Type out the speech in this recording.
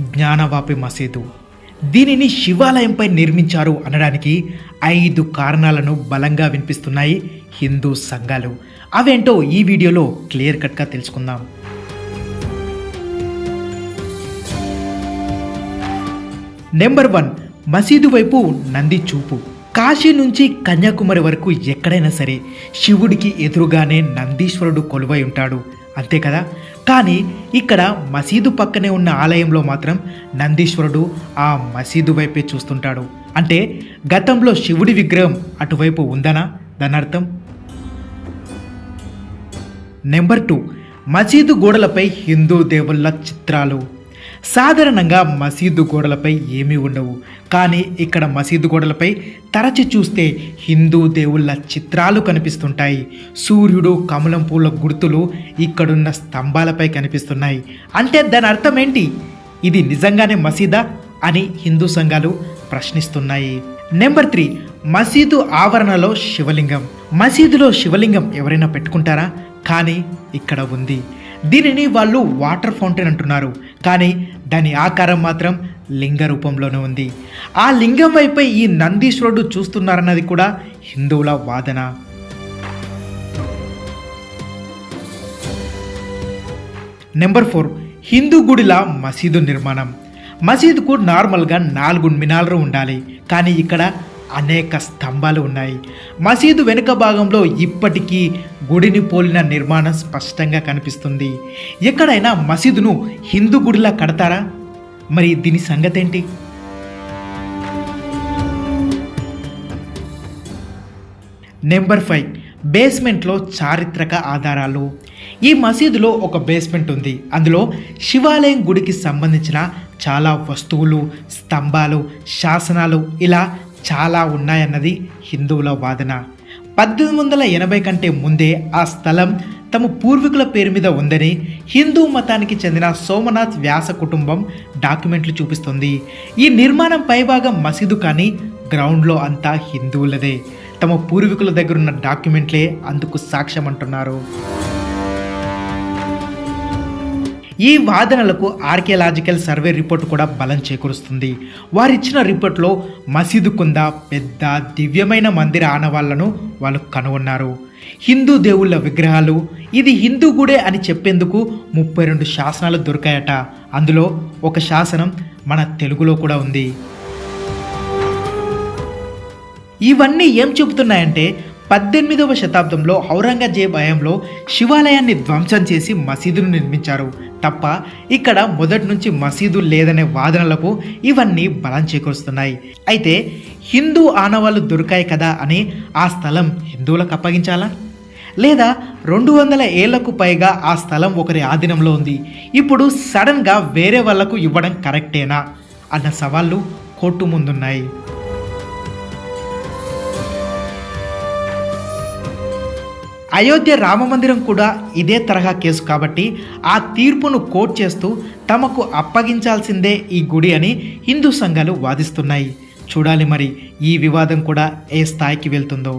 జ్ఞానవాపి మసీదు. దీనిని శివాలయంపై నిర్మించారు అనడానికి ఐదు కారణాలను బలంగా వినిపిస్తున్నాయి హిందూ సంఘాలు. అవేంటో ఈ వీడియోలో క్లియర్ కట్గా తెలుసుకుందాం. నెంబర్ వన్ మసీదు వైపు నంది చూపు. కాశీ నుంచి కన్యాకుమారి వరకు ఎక్కడైనా సరే శివుడికి ఎదురుగానే నందీశ్వరుడు కొలువై ఉంటాడు. అంతే కదా? కానీ ఇక్కడ మసీదు పక్కనే ఉన్న ఆలయంలో మాత్రం నందీశ్వరుడు ఆ మసీదు వైపే చూస్తుంటాడు. అంటే గతంలో శివుడి విగ్రహం అటువైపు ఉందనా? దాని అర్థం నెంబర్ టూ. మసీదు గోడలపై హిందూ దేవుళ్ళ చిత్రాలు. సాధారణంగా మసీదు గోడలపై ఏమీ ఉండవు. కానీ ఇక్కడ మసీదు గోడలపై తరచి చూస్తే హిందూ దేవుళ్ళ చిత్రాలు కనిపిస్తుంటాయి. సూర్యుడు కమలం పూల గుర్తులు ఇక్కడున్న స్తంభాలపై కనిపిస్తున్నాయి. అంటే దాని అర్థం ఏంటి? ఇది నిజంగానే మసీదా అని హిందూ సంఘాలు ప్రశ్నిస్తున్నాయి. నెంబర్ త్రీ మసీదు ఆవరణలో శివలింగం. మసీదులో శివలింగం ఎవరైనా పెట్టుకుంటారా? కానీ ఇక్కడ ఉంది. దీనిని వాళ్ళు వాటర్ ఫౌంటైన్ అంటున్నారు. కానీ దాని ఆకారం మాత్రం లింగ రూపంలోనే ఉంది. ఆ లింగం వైపై ఈ నందీశ్వరుడు చూస్తున్నారన్నది కూడా హిందువుల వాదన. నెంబర్ ఫోర్ హిందూ గుడిల మసీదు నిర్మాణం. మసీదుకు నార్మల్గా నాలుగు మినాలు ఉండాలి. కానీ ఇక్కడ అనేక స్తంభాలు ఉన్నాయి. మసీదు వెనుక భాగంలో ఇప్పటికీ గుడిని పోలిన నిర్మాణం స్పష్టంగా కనిపిస్తుంది. ఎక్కడైనా మసీదును హిందూ గుడిలా కడతారా? మరి దీని సంగతి ఏంటి నెంబర్ ఫైవ్. బేస్మెంట్లో చారిత్రక ఆధారాలు. ఈ మసీదులో ఒక బేస్మెంట్ ఉంది. అందులో శివాలయం గుడికి సంబంధించిన చాలా వస్తువులు స్తంభాలు శాసనాలు ఇలా చాలా ఉన్నాయన్నది హిందువుల వాదన. పద్దెనిమిది వందల ఎనభై కంటే ముందే ఆ స్థలం తమ పూర్వీకుల పేరు మీద ఉందని హిందూ మతానికి చెందిన సోమనాథ్ వ్యాస కుటుంబం డాక్యుమెంట్లు చూపిస్తుంది. ఈ నిర్మాణం పైభాగం మసీదు కానీ గ్రౌండ్లో అంతా హిందువులదే. తమ పూర్వీకుల దగ్గరున్న డాక్యుమెంట్లే అందుకు సాక్ష్యం అంటున్నారు ఈ వాదనలకు ఆర్కియలాజికల్ సర్వే రిపోర్ట్ కూడా బలం చేకూరుస్తుంది. వారిచ్చిన రిపోర్ట్లో మసీదు కుంద పెద్ద దివ్యమైన మందిర ఆనవాళ్ళను వాళ్ళు కనుగొన్నారు. హిందూ దేవుళ్ళ విగ్రహాలు ఇది హిందూ గుడే అని చెప్పేందుకు ముప్పై రెండు శాసనాలు దొరికాయట. అందులో ఒక శాసనం మన తెలుగులో కూడా ఉంది. ఇవన్నీ ఏం చెబుతున్నాయంటే పద్దెనిమిదవ శతాబ్దంలో ఔరంగజేబ్ హయాంలో శివాలయాన్ని ధ్వంసం చేసి మసీదును నిర్మించారు. తప్ప ఇక్కడ మొదటి నుంచి మసీదు లేదనే వాదనలకు ఇవన్నీ బలం చేకూరుస్తున్నాయి. అయితే హిందూ ఆనవాళ్ళు దొరికాయి కదా అని ఆ స్థలం హిందువులకు అప్పగించాలా? లేదా రెండు వందల ఏళ్ళకు పైగా ఆ స్థలం ఒకరి ఆధీనంలో ఉంది. ఇప్పుడు సడన్గా వేరే వాళ్ళకు ఇవ్వడం కరెక్టేనా? అన్న సవాళ్ళు కోర్టు ముందున్నాయి. అయోధ్య రామమందిరం కూడా ఇదే తరహా కేసు కాబట్టి ఆ తీర్పును కోట్ చేస్తూ తమకు అప్పగించాల్సిందే ఈ గుడి అని హిందూ సంఘాలు వాదిస్తున్నాయి. చూడాలి మరి ఈ వివాదం కూడా ఏ స్థాయికి వెళ్తుందో.